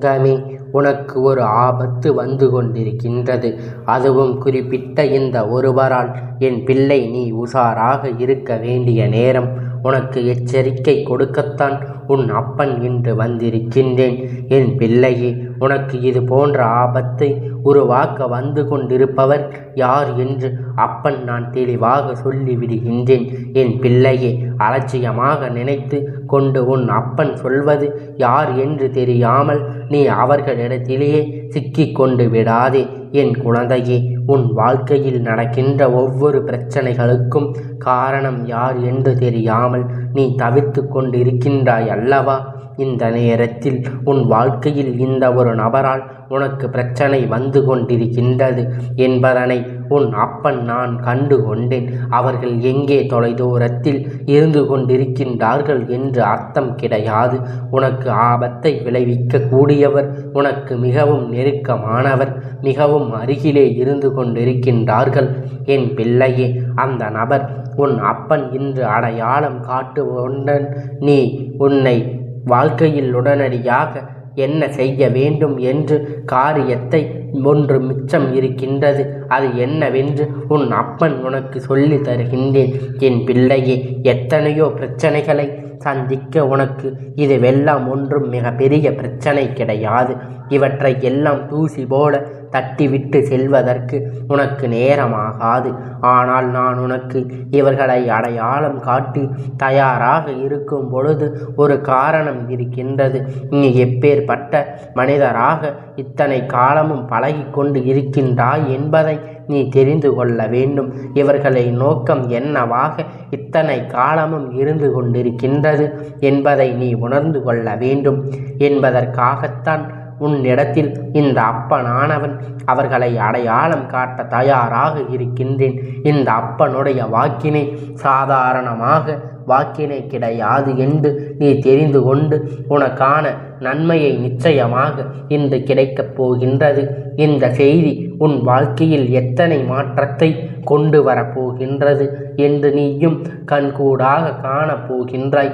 தங்கமே உனக்கு ஒரு ஆபத்து வந்து கொண்டிருக்கின்றது. அதுவும் குறிப்பிட்ட இந்த ஒருவரால் என் பிள்ளை நீ உஷாராக இருக்க வேண்டிய நேரம். உனக்கு எச்சரிக்கை கொடுக்கத்தான் உன் அப்பன் இன்று வந்திருக்கின்றேன். என் பிள்ளையே உனக்கு இது போன்ற ஆபத்தை உருவாக்க வந்து கொண்டிருப்பவர் யார் என்று அப்பன் நான் தெளிவாக சொல்லிவிடுகின்றேன். என் பிள்ளையே அலட்சியமாக நினைத்து கொண்டு உன் அப்பன் சொல்வது யார் என்று தெரியாமல் நீ அவர்களிடத்திலேயே சிக்கிக்கொண்டு விடாதே. என் குழந்தையே உன் வாழ்க்கையில் நடக்கின்ற ஒவ்வொரு பிரச்சனைகளுக்கும் காரணம் யார் என்று தெரியாமல் நீ தவித்து கொண்டிருக்கின்றாய் அல்லவா? இந்த நேரத்தில் உன் வாழ்க்கையில் இந்த ஒரு நபரால் உனக்கு பிரச்சனை வந்து கொண்டிருக்கின்றது என்பதனை உன் அப்பன் நான் கண்டு கொண்டேன். அவர்கள் எங்கே தொலைதூரத்தில் இருந்து கொண்டிருக்கின்றார்கள் என்று அர்த்தம் கிடையாது. உனக்கு ஆபத்தை விளைவிக்க கூடியவர் உனக்கு மிகவும் நெருக்கமானவர் மிகவும் அருகிலே இருந்து கொண்டிருக்கின்றார்கள். என் பிள்ளையே அந்த நபர் உன் அப்பன் இன்று அடையாளம் காட்டு நீ உன்னை வாழ்க்கையில் உடனடியாக என்ன செய்ய வேண்டும் என்று காரியத்தை ஒன்று மிச்சம் இருக்கின்றது. அது என்னவென்று உன் அப்பன் உனக்கு சொல்லி தருகின்றேன். என் பிள்ளையே எத்தனையோ பிரச்சனைகளை சந்திக்க உனக்கு இதுவெல்லாம் ஒன்றும் மிக பெரிய பிரச்சனை கிடையாது. இவற்றை எல்லாம் தூசி போல தட்டிவிட்டு செல்வதற்கு உனக்கு நேரமாகாது. ஆனால் நான் உனக்கு இவர்களை அடையாளம் காட்டி தயாராக இருக்கும் பொழுது ஒரு காரணம் இருக்கின்றது. நீ எப்பேற்பட்ட மனிதராக இத்தனை காலமும் பழகி கொண்டு இருக்கின்றாய் என்பதை நீ தெரிந்து கொள்ள வேண்டும். இவர்களை நோக்கம் என்னவாக இத்தனை காலமும் இருந்து கொண்டிருக்கின்றது என்பதை நீ உணர்ந்து கொள்ள வேண்டும். என்பதற்காகத்தான் உன்னிடத்தில் இந்த அப்பனானவன் அவர்களை அடையாளம் காட்ட தயாராக இருக்கின்றேன். இந்த அப்பனுடைய வாக்கினை சாதாரணமாக வாக்கினை கிடையாது என்று நீ தெரிந்து கொண்டு உனக்கான நன்மையை நிச்சயமாக இன்று கிடைக்கப் போகின்றது. இந்த செய்தி உன் வாழ்க்கையில் எத்தனை மாற்றத்தை கொண்டு வரப்போகின்றது என்று நீயும் கண்கூடாக காணப்போகின்றாய்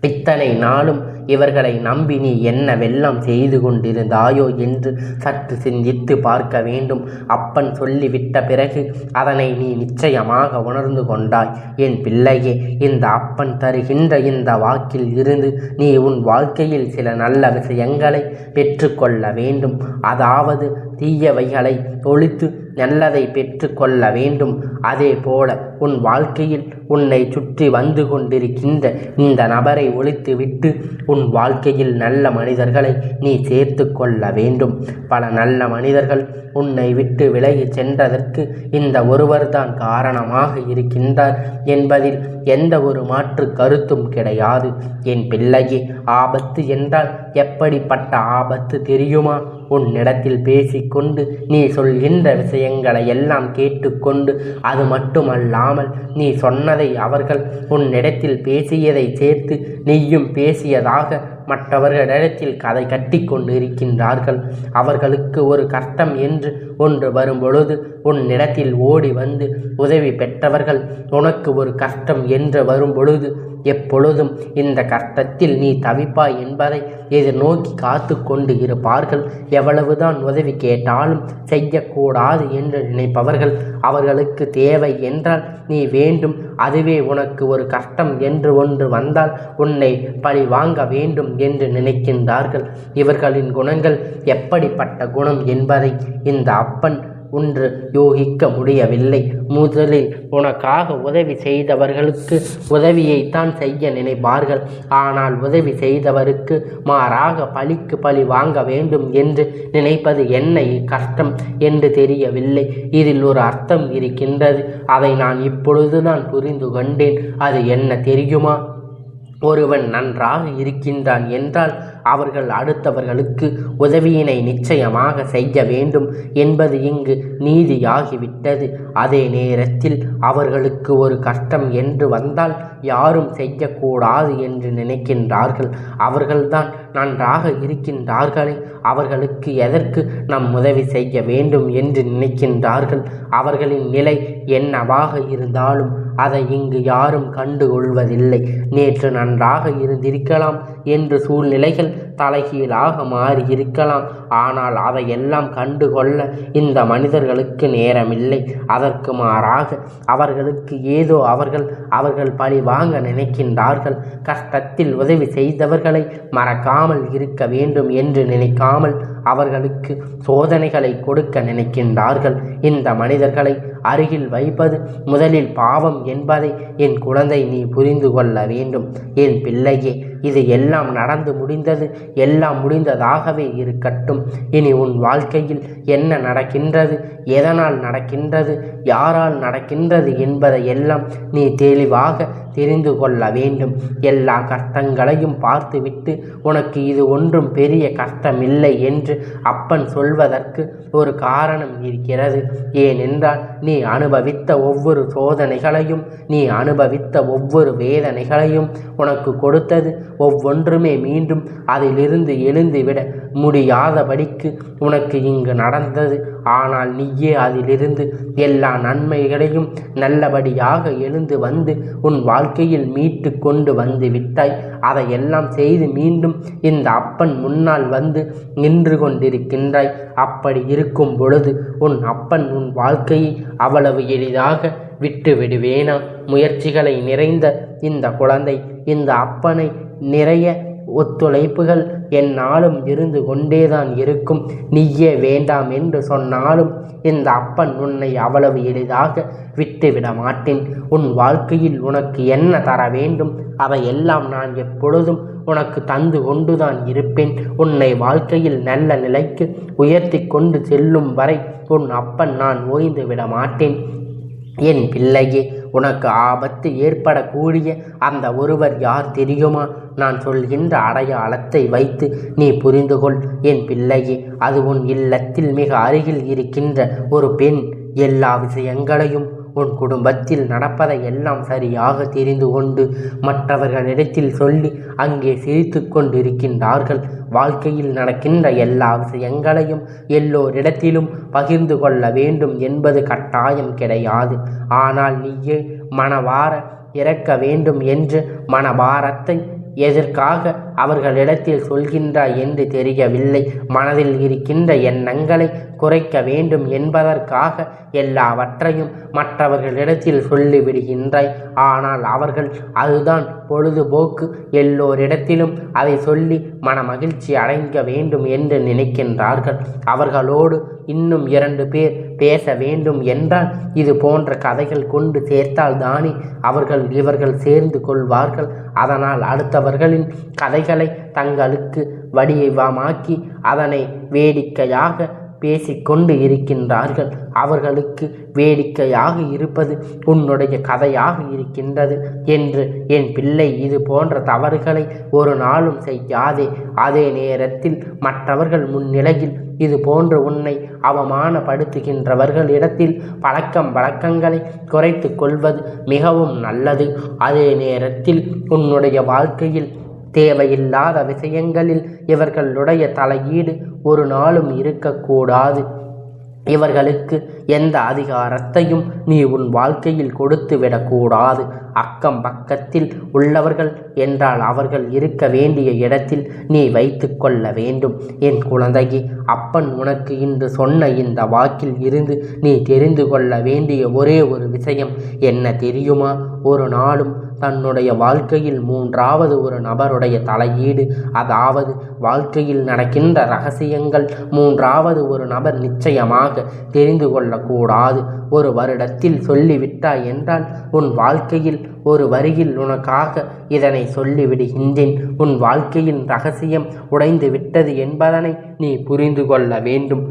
இத்தனை நாளும் இவர்களை நம்பி நீ என்ன வெள்ளம் செய்து கொண்டிருந்தாயோ என்று சற்று சிந்தித்து பார்க்க வேண்டும். அப்பன் சொல்லிவிட்ட பிறகு அதனை நீ நிச்சயமாக உணர்ந்து கொண்டாய். என் பிள்ளையே இந்த அப்பன் தருகின்ற இந்த வாக்கில் இருந்து நீ உன் வாழ்க்கையில் சில நல்ல விஷயங்களை பெற்றுக்கொள்ள வேண்டும். அதாவது தீயவைகளை ஒழித்து நல்லதை பெற்றுக்கொள்ள வேண்டும். அதே போல உன் வாழ்க்கையில் உன்னை சுற்றி வந்து கொண்டிருக்கின்ற இந்த நபரை ஒழித்துவிட்டு உன் வாழ்க்கையில் நல்ல மனிதர்களை நீ சேர்த்து கொள்ள வேண்டும். பல நல்ல மனிதர்கள் உன்னை விட்டு விலகி சென்றதற்கு இந்த ஒருவர்தான் காரணமாக இருக்கின்றார் என்பதில் எந்த ஒரு மாற்று கருத்தும் கிடையாது. என் பிள்ளையே ஆபத்து என்றால் எப்படிப்பட்ட ஆபத்து தெரியுமா? உன்னிடத்தில் பேசிக்கொண்டு நீ சொல்கின்ற விஷயங்களை எல்லாம் கேட்டுக்கொண்டு அது மட்டுமல்லாமல் நீ சொன்னதை அவர்கள் உன்னிடத்தில் பேசியதை சேர்த்து நீயும் பேசியதாக மற்றவர்களிடத்தில் கதை கட்டி கொண்டு இருக்கின்றார்கள். அவர்களுக்கு ஒரு கஷ்டம் என்று ஒன்று வரும்பொழுது உன்னிடத்தில் ஓடி வந்து உதவி பெற்றவர்கள் உனக்கு ஒரு கஷ்டம் என்று வரும்பொழுது எப்பொழுதும் இந்த கஷ்டத்தில் நீ தவிப்பாய் என்பதை எதிர்நோக்கி காத்து கொண்டு இருப்பார்கள் எவ்வளவுதான் உதவி கேட்டாலும் செய்யக்கூடாது என்று நினைப்பவர்கள் அவர்களுக்கு தேவை என்றால் நீ வேண்டும் அதுவே உனக்கு ஒரு கஷ்டம் என்று ஒன்று வந்தால் உன்னை பழி வாங்க வேண்டும் என்று நினைக்கின்றார்கள். இவர்களின் குணங்கள் எப்படிப்பட்ட குணம் என்பதை இந்த அப்பன் ஒன்று யோகிக்க முடியவில்லை. முதலில் உனக்காக உதவி செய்தவர்களுக்கு உதவியைத்தான் செய்ய நினைப்பார்கள். ஆனால் உதவி செய்தவருக்கு மாறாக பழிக்கு பழி வாங்க வேண்டும் என்று நினைப்பது என்ன கஷ்டம் என்று தெரியவில்லை. இதில் ஒரு அர்த்தம் இருக்கின்றது. அதை நான் இப்பொழுதுதான் புரிந்து கொண்டேன். அது என்ன தெரியுமா? ஒருவன் நன்றாக இருக்கின்றான் என்றால் அவர்கள் அடுத்தவர்களுக்கு உதவியினை நிச்சயமாக செய்ய வேண்டும் என்பது இங்கு நீதியாகிவிட்டது. அதே நேரத்தில் அவர்களுக்கு ஒரு கஷ்டம் என்று வந்தால் யாரும் செய்யக்கூடாது என்று நினைக்கின்றார்கள். அவர்கள்தான் நன்றாக இருக்கின்றார்களே அவர்களுக்கு எதற்கு நம் உதவி செய்ய வேண்டும் என்று நினைக்கின்றார்கள்? அவர்களின் நிலை என்னவாக இருந்தாலும் அதை இங்கு யாரும் கண்டுகொள்வதில்லை நேற்று நன்றாக இருந்திருக்கலாம் என்று சூழ்நிலைகள் தலைகீழாக மாறி இருக்கலாம் ஆனால் அதையெல்லாம் கண்டுகொள்ள இந்த மனிதர்களுக்கு நேரமில்லை. அதற்கு மாறாக அவர்களுக்கு ஏதோ அவர்கள் அவர்கள் பழி வாங்க நினைக்கின்றார்கள். கஷ்டத்தில் உதவி செய்தவர்களை மறக்காமல் இருக்க வேண்டும் என்று நினைக்காமல் அவர்களுக்கு சோதனைகளை கொடுக்க நினைக்கின்றார்கள். இந்த மனிதர்களை அருகில் வைப்பது முதலில் பாவம் என்பதை என் குழந்தை நீ புரிந்து கொள்ள வேண்டும். என் பிள்ளையே இது எல்லாம் நடந்து முடிந்தது எல்லாம் முடிந்ததாகவே இருக்கட்டும். இனி உன் வாழ்க்கையில் என்ன நடக்கின்றது எதனால் நடக்கின்றது யாரால் நடக்கின்றது என்பதை எல்லாம் நீ தெளிவாக தெரிந்து கொள்ள வேண்டும். எல்லா கஷ்டங்களையும் பார்த்துவிட்டு உனக்கு இது ஒன்றும் பெரிய கஷ்டமில்லை என்று அப்பன் சொல்வதற்கு ஒரு காரணம் இருக்கிறது. ஏனென்றால் நீ அனுபவித்த ஒவ்வொரு சோதனைகளையும் நீ அனுபவித்த ஒவ்வொரு வேதனைகளையும் உனக்கு கொடுத்தது ஒவ்வொன்றுமே மீண்டும் அதிலிருந்து எழுந்துவிட முடியாதபடிக்கு உனக்கு இங்கு நடந்தது. ஆனால் நீயே அதிலிருந்து எல்லா நன்மைகளையும் நல்லபடியாக எழுந்து வந்து உன் வாழ்க்கையில் மீட்டு கொண்டு வந்து விட்டாய். அதையெல்லாம் செய்து மீண்டும் இந்த அப்பன் முன்னால் வந்து நின்று கொண்டிருக்கின்றாய். அப்படி இருக்கும் பொழுது உன் அப்பன் உன் வாழ்க்கையை அவ்வளவு எளிதாக விட்டு விடுவேனா முயற்சிகளை நிறைந்த இந்த குழந்தை இந்த அப்பனை நிறைய ஒத்துழைப்புகள் என்னாலும் இருந்து கொண்டேதான் இருக்கும். நீயே வேண்டாம் என்று சொன்னாலும் இந்த அப்பன் உன்னை அவ்வளவு எளிதாக விட்டுவிட மாட்டேன். உன் வாழ்க்கையில் உனக்கு என்ன தர வேண்டும்? அவையெல்லாம் நான் எப்பொழுதும் உனக்கு தந்து கொண்டுதான் இருப்பேன். உன்னை வாழ்க்கையில் நல்ல நிலைக்கு உயர்த்தி கொண்டு செல்லும் வரை உன் அப்பன் நான் ஓய்ந்து விட மாட்டேன். என் பிள்ளையே உனக்கு ஆபத்து ஏற்படக்கூடிய அந்த ஒருவர் யார் தெரியுமா? நான் சொல்கின்ற அடையாளத்தை வைத்து நீ புரிந்து கொள். என் பிள்ளையே அது உன் இல்லத்தில் மிக அருகில் இருக்கின்ற ஒரு பெண். எல்லா விஷயங்களையும் உன் குடும்பத்தில் நடப்பதை எல்லாம் சரியாக தெரிந்து கொண்டு மற்றவர்களிடத்தில் சொல்லி அங்கே சிரித்து கொண்டிருக்கின்றார்கள். வாழ்க்கையில் நடக்கின்ற எல்லா விஷயங்களையும் எல்லோரிடத்திலும் பகிர்ந்து கொள்ள வேண்டும் என்பது கட்டாயம் கிடையாது. ஆனால் நீயே மனவார இறக்க வேண்டும் என்று மனபாரத்தை எதற்காக அவர்களிடத்தில் சொல்கின்றாய் என்று தெரியவில்லை. மனதில் இருக்கின்ற எண்ணங்களை குறைக்க வேண்டும் என்பதற்காக எல்லாவற்றையும் மற்றவர்களிடத்தில் சொல்லிவிடுகின்றாய். ஆனால் அவர்கள் அதுதான் பொழுதுபோக்கு. எல்லோரிடத்திலும் அதை சொல்லி மனமகிழ்ச்சி அடைக்க வேண்டும் என்று நினைக்கின்றார்கள். அவர்களோடு இன்னும் இரண்டு பேர் பேச வேண்டும் என்றால் இது போன்ற கதைகள் கொண்டு சேர்த்தால் தானே அவர்கள் இவர்கள் சேர்ந்து கொள்வார்கள். அதனால் அடுத்தவர்களின் கதைகள் தங்களுக்கு வடிவமாக்கி அதனை வேடிக்கையாக பேசிக்கொண்டு இருக்கின்றார்கள். அவர்களுக்கு வேடிக்கையாக இருப்பது உன்னுடைய கதையாக இருக்கின்றது என்று என் பிள்ளை இது போன்ற தவறுகளை ஒரு நாளும் செய்யாதே. அதே நேரத்தில் மற்றவர்கள் முன்னிலையில் இது போன்று உன்னை அவமானப்படுத்துகின்றவர்களிடத்தில் பழக்கம் வழக்கங்களை குறைத்து கொள்வது மிகவும் நல்லது. அதே நேரத்தில் உன்னுடைய வாழ்க்கையில் தேவையில்லாத விஷயங்களில் இவர்களுடைய தலையீடு ஒரு நாளும் இருக்கக்கூடாது. இவர்களுக்கு எந்த அதிகாரத்தையும் நீ உன் வாழ்க்கையில் கொடுத்து விடக்கூடாது அக்கம் பக்கத்தில் உள்ளவர்கள் என்றால் அவர்கள் இருக்க வேண்டிய இடத்தில் நீ வைத்து கொள்ள வேண்டும். என் குழந்தையே அப்பன் உனக்கு இன்று சொன்ன இந்த வாக்கில் இருந்து நீ தெரிந்து கொள்ள வேண்டிய ஒரே ஒரு விஷயம் என்ன தெரியுமா? ஒரு நாளும் தன்னுடைய வாழ்க்கையில் மூன்றாவது ஒரு நபருடைய தலையீடு அதாவது வாழ்க்கையில் நடக்கின்ற ரகசியங்கள் மூன்றாவது ஒரு நபர் நிச்சயமாக தெரிந்து கொள்ளக்கூடாது. ஒரு வருடத்தில் சொல்லிவிட்டாய் என்றால் உன் வாழ்க்கையில் ஒரு வரியில் உனக்காக இதனை சொல்லிவிடுகின்றேன் உன் வாழ்க்கையின் ரகசியம் உடைந்து விட்டது என்பதனை நீ புரிந்து கொள்ள வேண்டும்.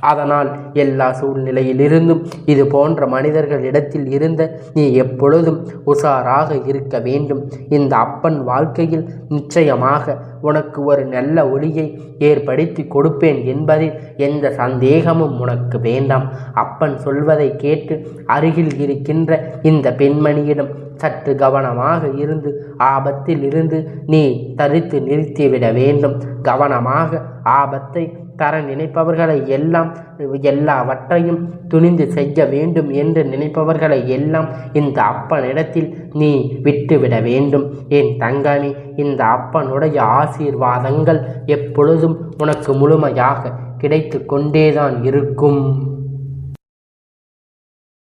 அதனால் எல்லா சூழ்நிலையிலிருந்தும் இது போன்ற மனிதர்களிடத்தில் இருந்த நீ எப்பொழுதும் உஷாராக இருக்க வேண்டும். இந்த அப்பன் வாழ்க்கையில் நிச்சயமாக உனக்கு ஒரு நல்ல ஒளியை ஏற்படுத்தி கொடுப்பேன் என்பதில் எந்த சந்தேகமும் உனக்கு வேண்டாம். அப்பன் சொல்வதை கேட்டு அருகில் இருக்கின்ற இந்த பெண்மணியிடம் சற்று கவனமாக இருந்து ஆபத்தில் இருந்து நீ தரித்து நிறுத்திவிட வேண்டும். கவனமாக ஆபத்தை தர நினைப்பவர்களை எல்லாம் எல்லாவற்றையும் துணிந்து செய்ய வேண்டும் என்று நினைப்பவர்களை எல்லாம் இந்த அப்பனிடத்தில் நீ விட்டுவிட வேண்டும். என் தங்கனி இந்த அப்பனுடைய ஆசீர்வாதங்கள் எப்பொழுதும் உனக்கு முழுமையாக கிடைத்து கொண்டேதான் இருக்கும்.